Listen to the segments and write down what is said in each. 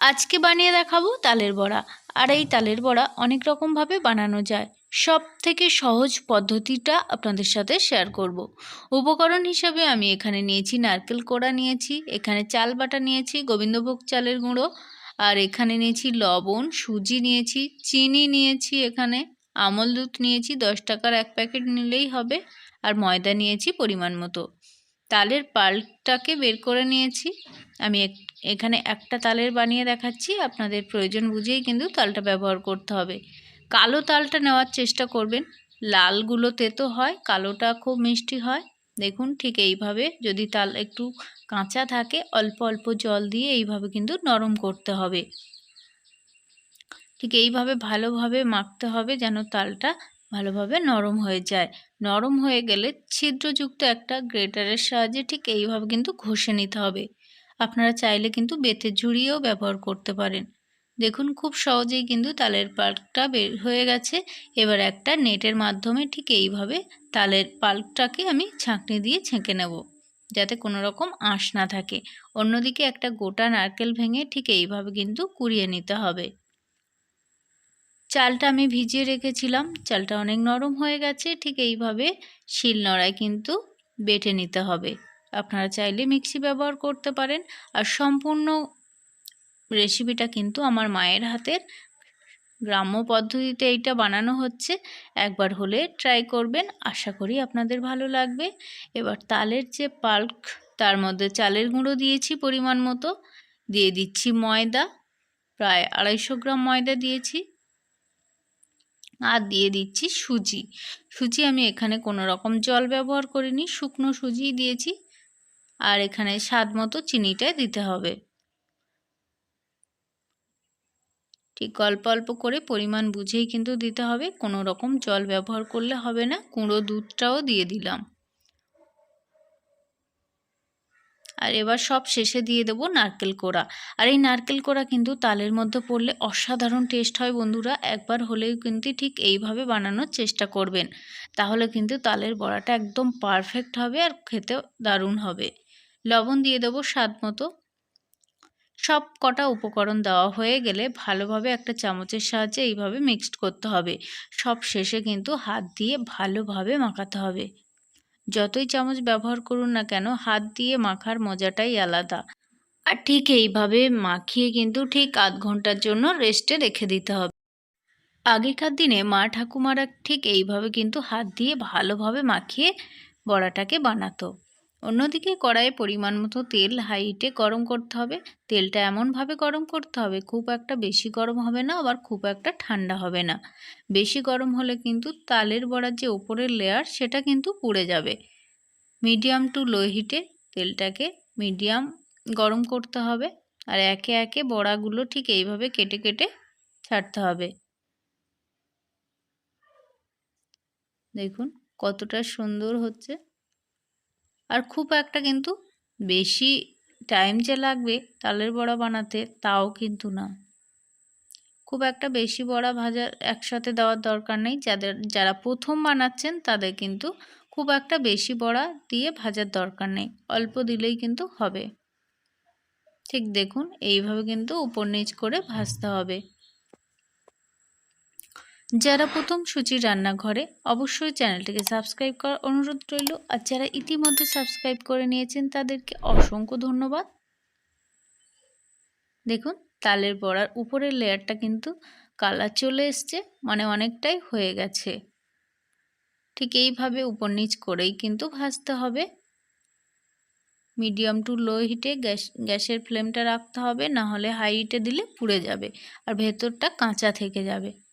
আজকে বানিয়ে দেখাবো তালের বড়া। আর এই তালের বড়া অনেক রকমভাবে বানানো যায়। সব থেকে সহজ পদ্ধতিটা আপনাদের সাথে শেয়ার করব। উপকরণ হিসাবে আমি এখানে নিয়েছি নারকেল কোড়া নিয়েছি, এখানে চাল বাটা নিয়েছি, গোবিন্দভোগ চালের গুঁড়ো, আর এখানে নিয়েছি লবণ, সুজি নিয়েছি, চিনি নিয়েছি এখানে, আমল দুধ নিয়েছি, দশ টাকার এক প্যাকেট নিলেই হবে, আর ময়দা নিয়েছি পরিমাণ মতো। তালের পাল্পটাকে বের করে নিয়েছি। আমি এখানে একটা তালের বানিয়ে দেখাচ্ছি। আপনাদের প্রয়োজন বুঝেই কিন্তু তালটা ব্যবহার করতে হবে। কালো তালটা নেওয়ার চেষ্টা করবেন। লালগুলো তেতো হয়, কালোটা খুব মিষ্টি হয়। দেখুন, ঠিক এইভাবে যদি তাল একটু কাঁচা থাকে, অল্প অল্প জল দিয়ে এইভাবে কিন্তু নরম করতে হবে। ঠিক এইভাবে ভালোভাবে মাখতে হবে যেন তালটা ভালোভাবে নরম হয়ে যায়। নরম হয়ে গেলে ছিদ্রযুক্ত একটা গ্রেটারের সাহায্যে ঠিক এইভাবে কিন্তু ঘষে নিতে হবে। আপনারা চাইলে কিন্তু বেতের ঝুড়িও ব্যবহার করতে পারেন। দেখুন খুব সহজেই কিন্তু তালের পাল্কটা বের হয়ে গেছে। এবার একটা নেটের মাধ্যমে ঠিক এইভাবে তালের পাল্কটাকে আমি ছাঁকনি দিয়ে ছেঁকে নেব, যাতে কোনো রকম আঁশ না থাকে। অন্যদিকে একটা গোটা নারকেল ভেঙে ঠিক এইভাবে কিন্তু কুড়িয়ে নিতে হবে। চালটা আমি ভিজিয়ে রেখেছিলাম। চালটা অনেক নরম হয়ে গেছে, ঠিক এইভাবে শিল নড়ায় কিন্তু বেটে নিতে হবে। আপনারা চাইলে মিক্সি ব্যবহার করতে পারেন। আর সম্পূর্ণ রেসিপিটা কিন্তু আমার মায়ের হাতের গ্রাম্য পদ্ধতিতে এইটা বানানো হচ্ছে। একবার হলে ট্রাই করবেন, আশা করি আপনাদের ভালো লাগবে। এবার তালের যে পাল্ক, তার মধ্যে চালের গুঁড়ো দিয়েছি পরিমাণ মতো। দিয়ে দিচ্ছি ময়দা, প্রায় আড়াইশো গ্রাম ময়দা দিয়েছি। আর দিয়ে দিচ্ছি সুজি। সুজি আমি এখানে কোনো রকম জল ব্যবহার করিনি, শুকনো সুজি দিয়েছি। আর এখানে স্বাদ মতো চিনিটা দিতে হবে। ঠিক অল্প অল্প করে পরিমাণ বুঝেই কিন্তু দিতে হবে, কোনো রকম জল ব্যবহার করলে হবে না। কুঁড়ো দুধটাও দিয়ে দিলাম। আর এবার সব শেষে দিয়ে দেবো নারকেল কোড়া। আর এই নারকেল কোড়া কিন্তু তালের মধ্যে পড়লে অসাধারণ টেস্ট হয় বন্ধুরা। একবার হলেও কিন্তু ঠিক এইভাবে বানানোর চেষ্টা করবেন। তাহলে কিন্তু তালের বড়াটা একদম পারফেক্ট হবে আর খেতে দারুণ হবে। লবণ দিয়ে দেবো স্বাদ মতো। সব কটা উপকরণ দেওয়া হয়ে গেলে ভালোভাবে একটা চামচের সাহায্যে এইভাবে মিক্সড করতে হবে। সব শেষে কিন্তু হাত দিয়ে ভালোভাবে মাখাতে হবে। যতই চামচ ব্যবহার করুন না কেন, হাত দিয়ে মাখার মজাটাই আলাদা। আর ঠিক এইভাবে মাখিয়ে কিন্তু ঠিক আধ ঘণ্টার জন্য রেস্টে রেখে দিতে হবে। আগেকার দিনে মা ঠাকুমারা ঠিক এইভাবে কিন্তু হাত দিয়ে ভালোভাবে মাখিয়ে বড়াটাকে বানাতো। অন্যদিকে কড়াইয়ে পরিমাণ মতো তেল হাইটে গরম করতে হবে। তেলটা এমনভাবে গরম করতে হবে, খুব একটা বেশি গরম হবে না, আবার খুব একটা ঠান্ডা হবে না। বেশি গরম হলে কিন্তু তালের বড়ার যে ওপরের লেয়ার সেটা কিন্তু পুড়ে যাবে। মিডিয়াম টু লো হিটে তেলটাকে মিডিয়াম গরম করতে হবে আর একে একে বড়াগুলো ঠিক এইভাবে কেটে কেটে ছাড়তে হবে। দেখুন কতটা সুন্দর হচ্ছে। আর খুব একটা কিন্তু বেশি টাইম যে লাগবে তালের বড়া বানাতে, তাও কিন্তু না। খুব একটা বেশি বড়া ভাজা একসাথে দেওয়ার দরকার নেই। যাদের, যারা প্রথম বানাচ্ছেন তাদের কিন্তু খুব একটা বেশি বড়া দিয়ে ভাজার দরকার নেই। অল্প দিলেই কিন্তু হবে। ঠিক দেখুন, এইভাবে কিন্তু উপর নিচ করে ভাজতে হবে। যারা প্রথম সূচির রান্নাঘরে, অবশ্যই চ্যানেলটিকে সাবস্ক্রাইব করার অনুরোধ রইল। আর যারা ইতিমধ্যে সাবস্ক্রাইব করে নিয়েছেন, তাদেরকে অসংখ্য ধন্যবাদ। দেখুন, তালের বড়ার উপরের লেয়ারটা কিন্তু কালার চলে এসছে মানে অনেকটাই হয়ে গেছে। ঠিক এইভাবে উপর নিচ করেই কিন্তু ভাজতে হবে। মিডিয়াম টু লো হিটে গ্যাস, গ্যাসের ফ্লেমটা রাখতে হবে না হলে হাই হিটে দিলে পুড়ে যাবে, আর ভেতরটা কাঁচা থেকে যাবে।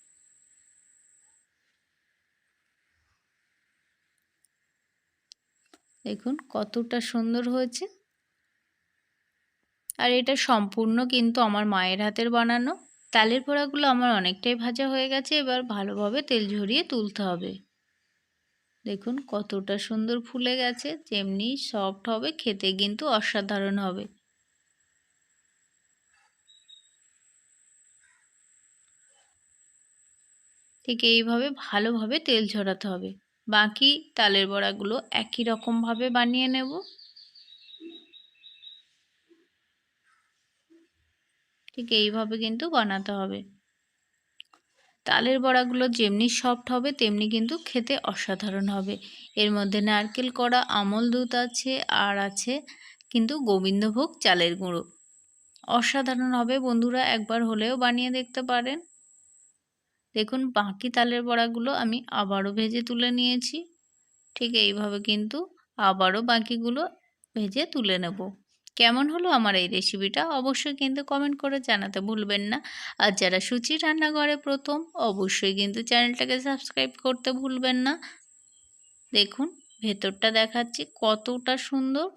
দেখুন, কতটা সুন্দর হয়েছে। আর এটা সম্পূর্ণ কিন্তু আমার মায়ের হাতের বানানো। তালের পোড়াগুলো আমার অনেকটাই ভাজা হয়ে গেছে, এবার ভালোভাবে তেল ঝরিয়ে তুলতে হবে। দেখুন, কতটা সুন্দর ফুলে গেছে, যেমনি সফট হবে, খেতে কিন্তু অসাধারণ হবে। ঠিক এইভাবে ভালোভাবে তেল ঝরাতে হবে। বাকি তালের বড়াগুলো একই রকমভাবে বানিয়ে নেব। ঠিক এইভাবে কিন্তু বানাতে হবে। তালের বড়াগুলো যেমনি সফট হবে, তেমনি কিন্তু খেতে অসাধারণ হবে। এর মধ্যে নারকেল করা আমল দুধ আছে, আর আছে কিন্তু গোবিন্দভোগ চালের গুঁড়ো। অসাধারণ হবে বন্ধুরা, একবার হলেও বানিয়ে দেখতে পারেন। দেখুন, বাকি তালের বড়াগুলো আমি আবারও ভেজে তুলে নিয়েছি। ঠিক এইভাবে কিন্তু আবারও বাকিগুলো ভেজে তুলে নেব। কেমন হলো আমার এই রেসিপিটা অবশ্যই কিন্তু কমেন্ট করে জানাতে ভুলবেন না। আর যারা সুচি রান্নাঘরে প্রথম, অবশ্যই কিন্তু চ্যানেলটাকে সাবস্ক্রাইব করতে ভুলবেন না। দেখুন, ভেতরটা দেখাচ্ছি কতটা সুন্দর।